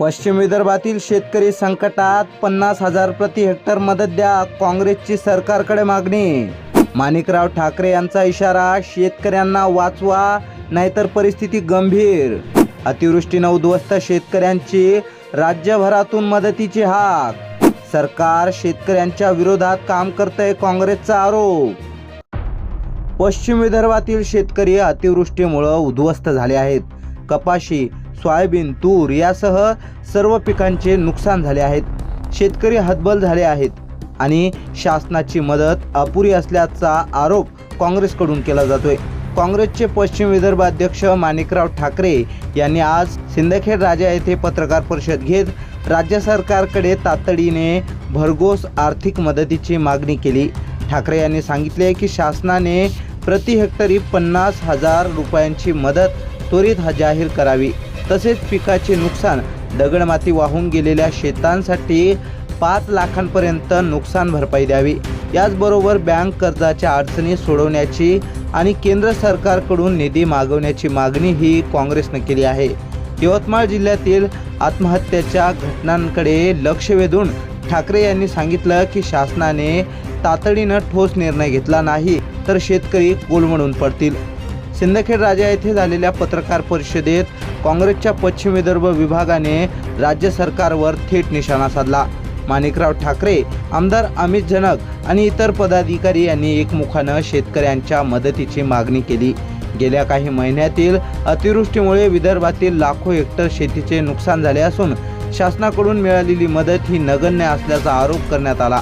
पश्चिम विदर्भातील शेतकरी संकटात पन्नास हजार प्रति हेक्टर मदत द्या काँग्रेसची सरकारकडे मागणी. माणिकराव ठाकरे यांचा इशारा शेतकऱ्यांना वाचवा नाहीतर परिस्थिती गंभीर. अतिवृष्टीनं उद्ध्वस्त शेतकऱ्यांची राज्यभरातून मदतीची हाक. सरकार शेतकऱ्यांच्या विरोधात काम करतंय काँग्रेसचा आरोप. पश्चिम विदर्भातील शेतकरी अतिवृष्टीमुळं उद्ध्वस्त झाले आहेत. कपाशी सोयाबीन तूर यासह सर्व पिकांचे नुकसान झाले आहेत. शेतकरी हतबल झाले आहेत आणि शासनाची मदत अपुरी असल्याचा आरोप काँग्रेसकडून केला जातोय. काँग्रेसचे पश्चिम विदर्भ अध्यक्ष माणिकराव ठाकरे यांनी आज सिंदखेड राजा येथे पत्रकार परिषद घेत राज्य सरकारकडे तातडीने भरघोस आर्थिक मदतीची मागणी केली. ठाकरे यांनी सांगितले की शासनाने प्रति हेक्टरी पन्नास हजार रुपयांची मदत त्वरित जाहीर करावी. तसेच पिकाचे नुकसान दगडमाती वाहून गेलेल्या शेतांसाठी पाच लाखांपर्यंत नुकसान भरपाई द्यावी. याचबरोबर बँक कर्जाच्या अडचणी सोडवण्याची आणि केंद्र सरकारकडून निधी मागवण्याची मागणी ही काँग्रेसनं केली आहे. यवतमाळ जिल्ह्यातील आत्महत्येच्या घटनांकडे लक्ष वेधून ठाकरे यांनी सांगितलं की शासनाने तातडीनं ठोस निर्णय घेतला नाही तर शेतकरी कोलमडून पडतील. सिंदखेड राजा येथे झालेल्या पत्रकार परिषदेत काँग्रेसच्या पश्चिम विदर्भ विभागाने राज्य सरकारवर थेट निशाणा साधला. माणिकराव ठाकरे आमदार अमित जनक आणि इतर पदाधिकारी यांनी एकमुखानं शेतकऱ्यांच्या मदतीची मागणी केली. गेल्या काही महिन्यातील अतिवृष्टीमुळे विदर्भातील लाखो हेक्टर शेतीचे नुकसान झाले असून शासनाकडून मिळालेली मदत ही नगण्य असल्याचा आरोप करण्यात आला.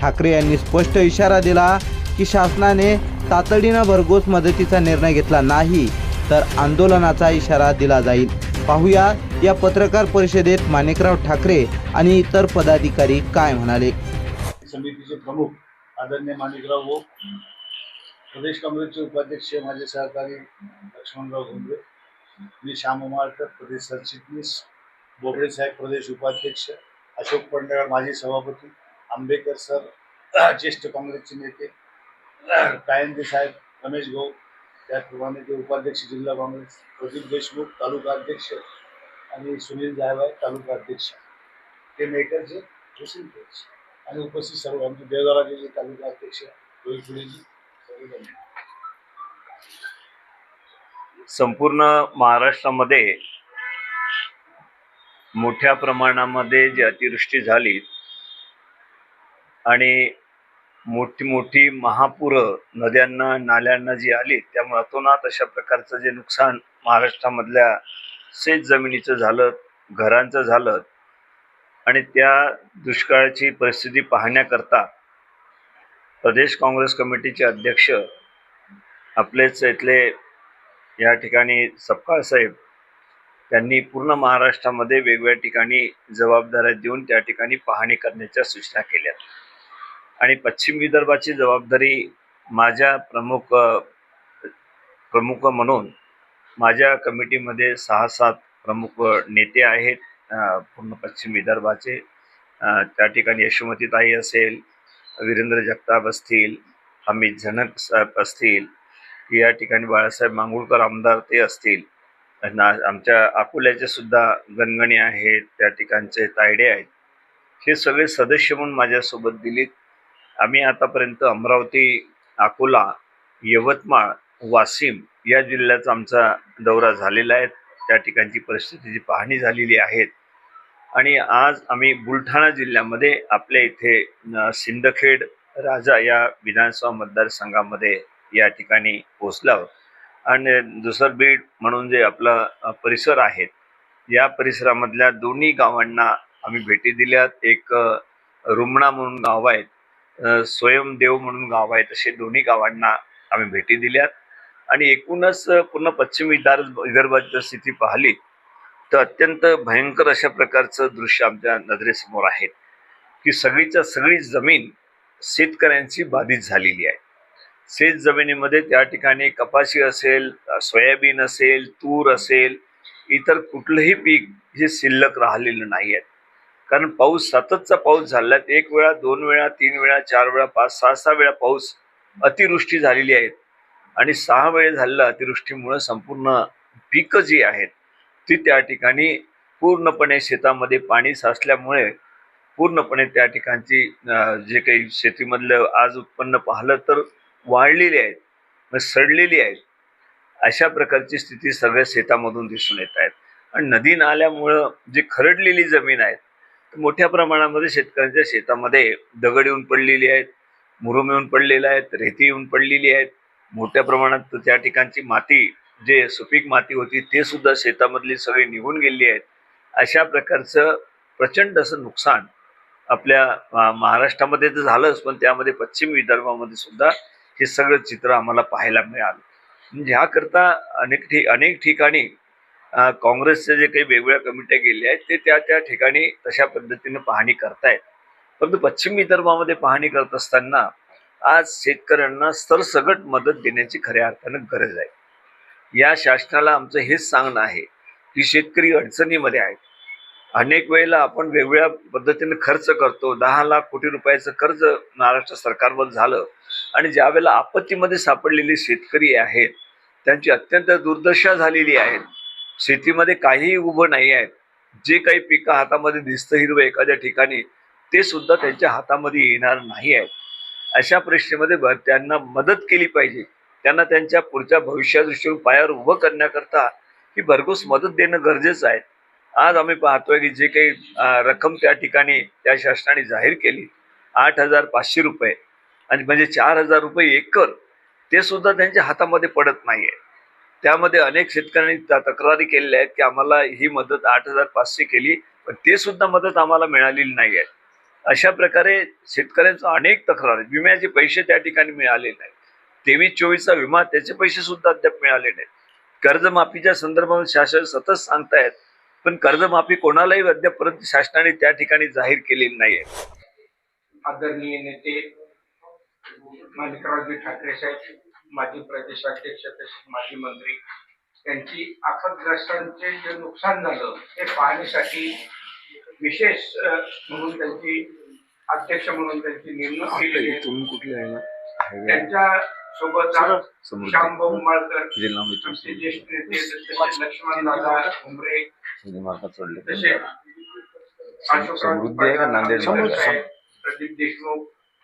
ठाकरे यांनी स्पष्ट इशारा दिला की शासनाने तातडीनं भरघोस मदतीचा निर्णय घेतला नाही. तर आंदोलनाचा इशारा दिला जाईल. पाहूया या पत्रकार परिषदेत माणिकराव ठाकरे आणि इतर पदाधिकारी काय म्हणाले. समितीचे प्रमुख आदरणीय माणिकराव हो प्रदेश काँग्रेसचे उपाध्यक्ष माझे सहकारी लक्ष्मणराव घोंगरे मी श्याम उमाळकर प्रदेश सरचिटणीस बोबडे साहेब प्रदेश उपाध्यक्ष अशोक पंडळ माजी सभापती आंबेकर सर ज्येष्ठ काँग्रेसचे नेते कायंदे साहेब रमेश भाऊ त्याचप्रमाणे ते उपाध्यक्ष जिल्हा काँग्रेस प्रदीप देशमुख तालुका अध्यक्ष आणि सुनील जायभाई तालुका अध्यक्ष ते मेकरचे हुसेन आणि उपस्थित सर्व आमचे देवदाराचे तालुका अध्यक्ष रोहित फुलेजी सर्वजण. संपूर्ण महाराष्ट्रामध्ये मोठ्या प्रमाणामध्ये जी अतिवृष्टी झाली आणि मोठी मोठी महापूर नद्यांना नाल्यांना जी आली त्यामुळे अतोनात अशा प्रकारचं जे नुकसान महाराष्ट्रामधल्या शेत जमिनीचं झालं घरांचं झालं आणि त्या दुष्काळाची परिस्थिती पाहण्याकरता प्रदेश काँग्रेस कमिटीचे अध्यक्ष आपलेच इथले या ठिकाणी सपकाळ साहेब त्यांनी पूर्ण महाराष्ट्रामध्ये वेगवेगळ्या ठिकाणी जबाबदाऱ्या देऊन त्या ठिकाणी पाहणी करण्याच्या सूचना केल्या आणि पश्चिम विदर्भाची जबाबदारी माझ्या प्रमुख प्रमुख म्हणून माझ्या कमिटीमध्ये सहा सात प्रमुख नेते आहेत. पूर्ण पश्चिम विदर्भाचे. त्या ठिकाणी यशोमतीताई असेल वीरेंद्र जगताप असतील हमीद झनक साहेब असतील या ठिकाणी बाळासाहेब मांगुळकर आमदार ते असतील. ना आमच्या अकोल्याचे सुद्धा गणगणी आहेत त्या ठिकाणचे तायडे आहेत. हे सगळे सदस्य म्हणून माझ्यासोबत दिलीत. आम्ही आतापर्यंत अमरावती अकोला यवतमाळ वाशिम या जिल्ह्याचा आमचा दौरा झालेला आहे. त्या ठिकाणची परिस्थितीची पाहणी झालेली आहेत आणि आज आम्ही बुलढाणा जिल्ह्यामध्ये आपल्या इथे सिंदखेड राजा या विधानसभा मतदारसंघामध्ये या ठिकाणी पोचलो आहोत. आणि दुसरं बीड म्हणून जे आपला परिसर आहे या परिसरामधल्या दोन्ही गावांना आम्ही भेटी दिल्यात. एक रुमणा म्हणून गाव आहेत स्वयंदेव म्हणून गाव आहे तसे दोन्ही गावांना आम्ही भेटी दिल्यात. आणि एकूणच पूर्ण पश्चिम विदर्भ विदर्भाची जर स्थिती पाहिली तर अत्यंत भयंकर अशा प्रकारचं दृश्य आमच्या नजरेसमोर आहे की सगळीच्या सगळी जमीन शेतकऱ्यांची बाधित झालेली आहे. शेत जमिनीमध्ये त्या ठिकाणी कपाशी असेल सोयाबीन असेल तूर असेल इतर कुठलंही पीक हे शिल्लक राहिलेलं नाही आहे कारण पाऊस सततचा पाऊस झाला एक वेळा दोन वेळा तीन वेळा चार वेळा पाच सहा सहा वेळा पाऊस अतिवृष्टी झालेली आहे. आणि सहा वेळे झालेला अतिवृष्टीमुळं संपूर्ण पिकं जी आहेत ती त्या ठिकाणी पूर्णपणे शेतामध्ये पाणी साचल्यामुळे पूर्णपणे त्या ठिकाणची जे काही शेतीमधलं आज उत्पन्न पाहिलं तर वाढलेली आहेत सडलेली आहेत. अशा प्रकारची स्थिती सगळ्या शेतामधून दिसून येत आहेत. आणि नदी नाल्यामुळं जी खरडलेली जमीन आहे मोठ्या प्रमाणामध्ये शेतकऱ्यांच्या शेतामध्ये दगड येऊन पडलेली आहेत मुरुम येऊन पडलेले आहेत रेती येऊन पडलेली आहेत. मोठ्या प्रमाणात त्या ठिकाणची माती जे सुपीक माती होती ते सुद्धा शेतामधली सगळी निघून गेलेली आहेत. अशा प्रकारचं प्रचंड असं नुकसान आपल्या महाराष्ट्रामध्ये तर झालंच पण त्यामध्ये पश्चिम विदर्भामध्ये सुद्धा हे सगळं चित्र आम्हाला पाहायला मिळालं. म्हणजे ह्याकरता अनेक ठिक अनेक ठिकाणी काँग्रेसचे जे काही वेगवेगळ्या कमिट्या गेल्या आहेत ते त्या त्या ठिकाणी तशा पद्धतीनं पाहणी करतायत. परंतु पश्चिम विदर्भामध्ये पाहणी करत असताना आज शेतकऱ्यांना सरसगट मदत देण्याची खऱ्या अर्थानं गरज आहे. या शासनाला आमचं हेच सांगणं आहे की शेतकरी अडचणीमध्ये आहेत. अनेक वेळेला आपण वेगवेगळ्या पद्धतीने खर्च करतो दहा लाख कोटी रुपयाचं कर्ज महाराष्ट्र सरकारवर झालं आणि ज्या वेळेला आपत्तीमध्ये सापडलेले शेतकरी आहेत त्यांची अत्यंत दुर्दशा झालेली आहे. शेतीमध्ये काहीही उभं नाही आहेत. जे काही पिकं हातामध्ये दिसतं हिरवं एखाद्या ठिकाणी ते सुद्धा त्यांच्या हातामध्ये येणार नाही आहेत. अशा परिस्थितीमध्ये त्यांना मदत केली पाहिजे. त्यांना त्यांच्या पुढच्या भविष्यादृष्टीवर पायावर उभं करण्याकरता ही भरघोस मदत देणं गरजेचं आहे. आज आम्ही पाहतोय की जे काही रक्कम त्या ठिकाणी त्या शासनाने जाहीर केली आठ हजार पाचशे रुपये. आणि म्हणजे चार हजार रुपये एकर ते सुद्धा त्यांच्या हातामध्ये पडत नाही आहे त्यामध्ये अनेक शेतकऱ्यांनी तक्रारी केलेल्या आहेत की आम्हाला ही मदत आठ हजार पाचशे केली पण ते सुद्धा मदत आम्हाला मिळालेली नाही आहे. अशा प्रकारे शेतकऱ्यांचा अनेक तक्रार आहेत. विम्याचे पैसे त्या ठिकाणी मिळाले नाहीत. तेवीस चोवीसचा विमा त्याचे पैसे सुद्धा अद्याप मिळाले नाहीत. कर्जमाफीच्या संदर्भात शासन सतत सांगतायत पण कर्जमाफी कोणालाही अद्यापपर्यंत शासनाने त्या ठिकाणी जाहीर केलेली नाही आहे आदरणीय नेते माणिकरावजी ठाकरे साहेब माजी प्रदेशाध्यक्ष तसेच माजी मंत्री त्यांची आपदग्रस्तांचे जे नुकसान झालं ते पाहण्यासाठी विशेष म्हणून त्यांची अध्यक्ष म्हणून त्यांची नेमणूक केली आहे. तुम्ही कुठले आहे ना? त्यांच्यासोबत. श्यामभाऊ माळकर. आमचे ज्येष्ठ नेते तसेच लक्ष्मण दादा उमरे तसेच अशोकराव समृद्धी आहे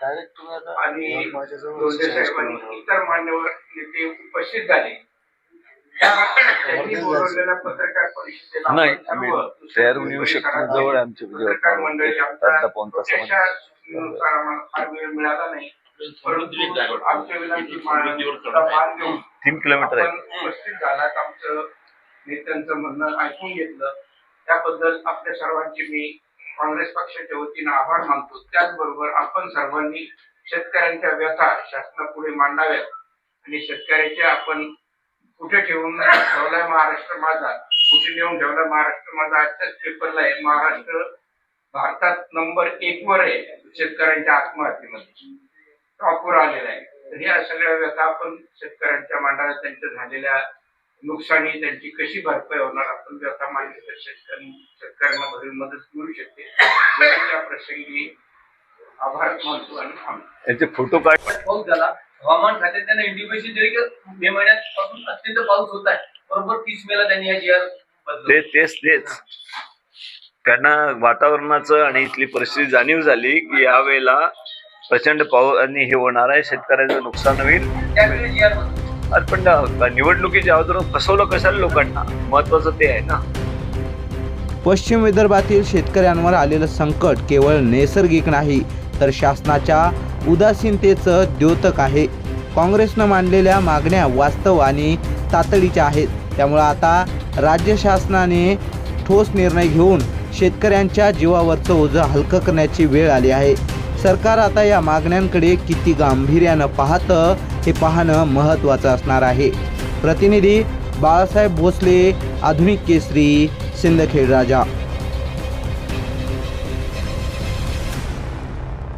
साहेब, प्रदीप देशमुख आणि साहेबांनी इतर मान्यवर नेते उपस्थित झाले त्या- त्यांनी बोलवलेल्या पत्रकार परिषदेला नाही, आपण आम्ही सर्व तयार होऊन येऊ शकतो. जवळ आमच्या पत्रकार मंडळी आमचा अर्धा पाऊण तासामध्ये. छोट्याशा नुसार आम्हाला फार वेळ मिळाला नाही परंतु आमच्या विनंती मान मान घेऊन तीन किलोमीटर आहे आपण उपस्थित झालात आमचं नेत्यांचं म्हणणं ऐकून घेतलं त्याबद्दल आपल्या सर्वांचे मी काँग्रेस पक्षाच्या वतीनं आभार मानतो. त्याचबरोबर आपण सर्वांनी शेतकऱ्यांच्या व्यथा शासनापुढे मांडाव्यात आणि शेतकऱ्याच्या आपण कुठे ठेवून ठेवलाय महाराष्ट्र माझा? कुठे नेऊन ठेवला महाराष्ट्र माझा? आजच्याच पेपरला आहे महाराष्ट्र भारतात नंबर एक वर आहे शेतकऱ्यांच्या आत्महत्येमध्ये. टॉपवर आलेला आहे. तर ह्या सगळ्या व्यथा आपण शेतकऱ्यांच्या मांडाव्या त्यांच्या झालेल्या नुकसानी त्यांची कशी भरपाई होणार आपण व्यथा मांडली तर शेतकरी शेतकऱ्यांना भरीव मदत मिळू शकते. म्हणून या प्रसंगी आभार मानतो आणि थांबतो. यांचे फोटो काढ पाऊस झाला. हवामान खात्याने इंडिकेशन दिले की मे महिन्यापासून अत्यंत पाऊस होत आहे. बरोबर तीस मेला त्यांनी या जी आर ते तेच तेच. त्यांना वातावरणाचं आणि इथली परिस्थिती जाणीव झाली की यावेळेला प्रचंड पाऊस आणि हे होणार आहे. शेतकऱ्याचं नुकसान होईल. त्यावेळी अरे पण निवडणुकीच्या अगोदर फसवलं कशाला लोकांना? महत्वाचं ते आहे ना. पश्चिम विदर्भातील शेतकऱ्यांवर आलेलं संकट केवळ नैसर्गिक नाही तर शासनाच्या उदासीनतेचं द्योतक आहे. काँग्रेसनं मांडलेल्या मागण्या वास्तव आणि तातडीच्या आहेत. त्यामुळं आता राज्य शासनाने ठोस निर्णय घेऊन शेतकऱ्यांच्या जीवावरचं ओझं हलकं करण्याची वेळ आली आहे. सरकार आता या मागण्यांकडे किती गांभीर्यानं पाहतं हे पाहणं महत्त्वाचं असणार आहे. प्रतिनिधी बाळासाहेब भोसले आधुनिक केसरी सिंदखेड राजा.